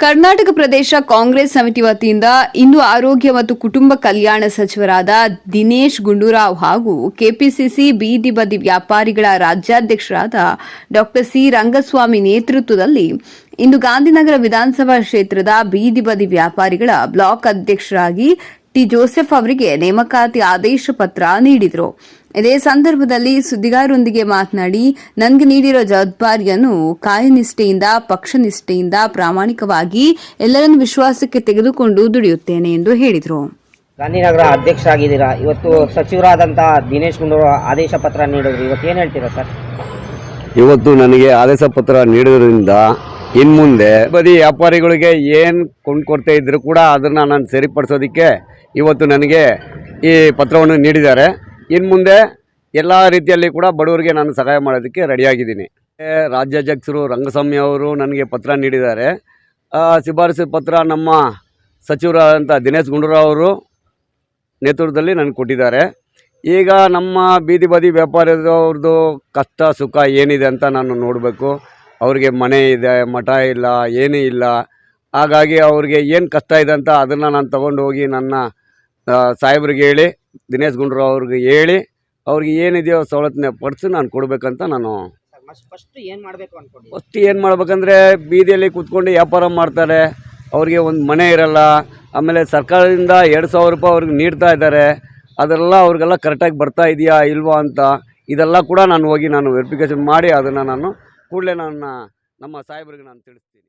ಕರ್ನಾಟಕ ಪ್ರದೇಶ ಕಾಂಗ್ರೆಸ್ ಸಮಿತಿ ವತಿಯಿಂದ ಇಂದು ಆರೋಗ್ಯ ಮತ್ತು ಕುಟುಂಬ ಕಲ್ಯಾಣ ಸಚಿವರಾದ ದಿನೇಶ್ ಗುಂಡೂರಾವ್ ಹಾಗೂ ಕೆಪಿಸಿಸಿ ಬೀದಿ ಬದಿ ವ್ಯಾಪಾರಿಗಳ ರಾಜ್ಯಾಧ್ಯಕ್ಷರಾದ ಡಾಕ್ಟರ್ ಸಿ ರಂಗಸ್ವಾಮಿ ನೇತೃತ್ವದಲ್ಲಿ ಇಂದು ಗಾಂಧಿನಗರ ವಿಧಾನಸಭಾ ಕ್ಷೇತ್ರದ ಬೀದಿ ಬದಿ ವ್ಯಾಪಾರಿಗಳ ಬ್ಲಾಕ್ ಅಧ್ಯಕ್ಷರಾಗಿ ಟಿ ಜೋಸೆಫ್ ಅವರಿಗೆ ನೇಮಕಾತಿ ಆದೇಶ ಪತ್ರ ನೀಡಿದರು. ಇದೇ ಸಂದರ್ಭದಲ್ಲಿ ಸುದ್ದಿಗಾರರೊಂದಿಗೆ ಮಾತನಾಡಿ ನನಗೆ ನೀಡಿರೋ ಜವಾಬ್ದಾರಿಯನ್ನು ಕಾಯನಿಷ್ಠೆಯಿಂದ ಪಕ್ಷನಿಷ್ಠೆಯಿಂದ ಪ್ರಾಮಾಣಿಕವಾಗಿ ಎಲ್ಲರನ್ನು ವಿಶ್ವಾಸಕ್ಕೆ ತೆಗೆದುಕೊಂಡು ದುಡಿಯುತ್ತೇನೆ ಎಂದು ಹೇಳಿದರು. ಗಾಂಧಿನಗರ ಅಧ್ಯಕ್ಷ ಆಗಿದ್ದೀರಾ? ಇವತ್ತು ಸಚಿವರಾದಂತಹ ದಿನೇಶ್ ಗುಂಡೂರಾವ್ ಆದೇಶ ಪತ್ರ ನೀಡಿದ್ರು. ಇವತ್ತು ಏನು ಹೇಳ್ತೀರಾ ಸರ್? ಇವತ್ತು ನನಗೆ ಆದೇಶ ಪತ್ರ ನೀಡೋದ್ರಿಂದ ಇನ್ನು ಮುಂದೆ ಬರೀ ವ್ಯಾಪಾರಿಗಳಿಗೆ ಏನು ಕೊಂಡ್ಕೊಡ್ತಾ ಇದ್ರು ಕೂಡ ಅದನ್ನು ನಾನು ಸರಿಪಡಿಸೋದಕ್ಕೆ ಇವತ್ತು ನನಗೆ ಈ ಪತ್ರವನ್ನು ನೀಡಿದ್ದಾರೆ. ಇನ್ನು ಮುಂದೆ ಎಲ್ಲ ರೀತಿಯಲ್ಲಿ ಕೂಡ ಬಡವರಿಗೆ ನಾನು ಸಹಾಯ ಮಾಡೋದಕ್ಕೆ ರೆಡಿಯಾಗಿದ್ದೀನಿ ರಾಜ್ಯಾಧ್ಯಕ್ಷರು ರಂಗಸ್ವಾಮಿ ಅವರು ನನಗೆ ಪತ್ರ ನೀಡಿದ್ದಾರೆ. ಶಿಫಾರಸು ಪತ್ರ ನಮ್ಮ ಸಚಿವರಾದಂಥ ದಿನೇಶ್ ಗುಂಡೂರಾವ್ ಅವರು ನೇತೃತ್ವದಲ್ಲಿ ನನಗೆ ಕೊಟ್ಟಿದ್ದಾರೆ. ಈಗ ನಮ್ಮ ಬೀದಿ ಬದಿ ವ್ಯಾಪಾರದವ್ರದ್ದು ಕಷ್ಟ ಸುಖ ಏನಿದೆ ಅಂತ ನಾನು ನೋಡಬೇಕು. ಅವ್ರಿಗೆ ಮನೆ ಇದೆ, ಮಠ ಇಲ್ಲ, ಏನೂ ಇಲ್ಲ. ಹಾಗಾಗಿ ಅವ್ರಿಗೆ ಏನು ಕಷ್ಟ ಇದೆ ಅಂತ ಅದನ್ನು ನಾನು ತಗೊಂಡು ಹೋಗಿ ನನ್ನ ಸಾಹೇಬ್ರಿಗೆ ಹೇಳಿ ದಿನೇಶ್ ಗುಂಡ್ರಾವ್ ಅವ್ರಿಗೆ ಹೇಳಿ ಅವ್ರಿಗೆ ಏನಿದೆಯೋ ಸವಲತ್ತನ್ನ ಪಡಿಸಿ ನಾನು ಕೊಡಬೇಕಂತ ನಾನು ಫಸ್ಟ್ ಏನು ಮಾಡಬೇಕು ಫಸ್ಟ್ ಏನು ಮಾಡ್ಬೇಕಂದ್ರೆ ಬೀದಿಯಲ್ಲಿ ಕೂತ್ಕೊಂಡು ವ್ಯಾಪಾರ ಮಾಡ್ತಾರೆ ಅವ್ರಿಗೆ ಒಂದು ಮನೆ ಇರಲ್ಲ ಆಮೇಲೆ ಸರ್ಕಾರದಿಂದ ಎರಡು ಸಾವಿರ ರೂಪಾಯಿ ಅವ್ರಿಗೆ ನೀಡ್ತಾ ಇದ್ದಾರೆ ಅದೆಲ್ಲ ಅವ್ರಿಗೆಲ್ಲ ಕರೆಕ್ಟಾಗಿ ಬರ್ತಾ ಇದೆಯಾ ಇಲ್ವಾ ಅಂತ ಇದೆಲ್ಲ ಕೂಡ ನಾನು ಹೋಗಿ ನಾನು ವೆರಿಫಿಕೇಷನ್ ಮಾಡಿ ಅದನ್ನು ನಾನು ಕೂಡಲೇ ನನ್ನ ನಮ್ಮ ಸಾಹೇಬ್ರಿಗೆ ನಾನು ತಿಳಿಸ್ತೀನಿ.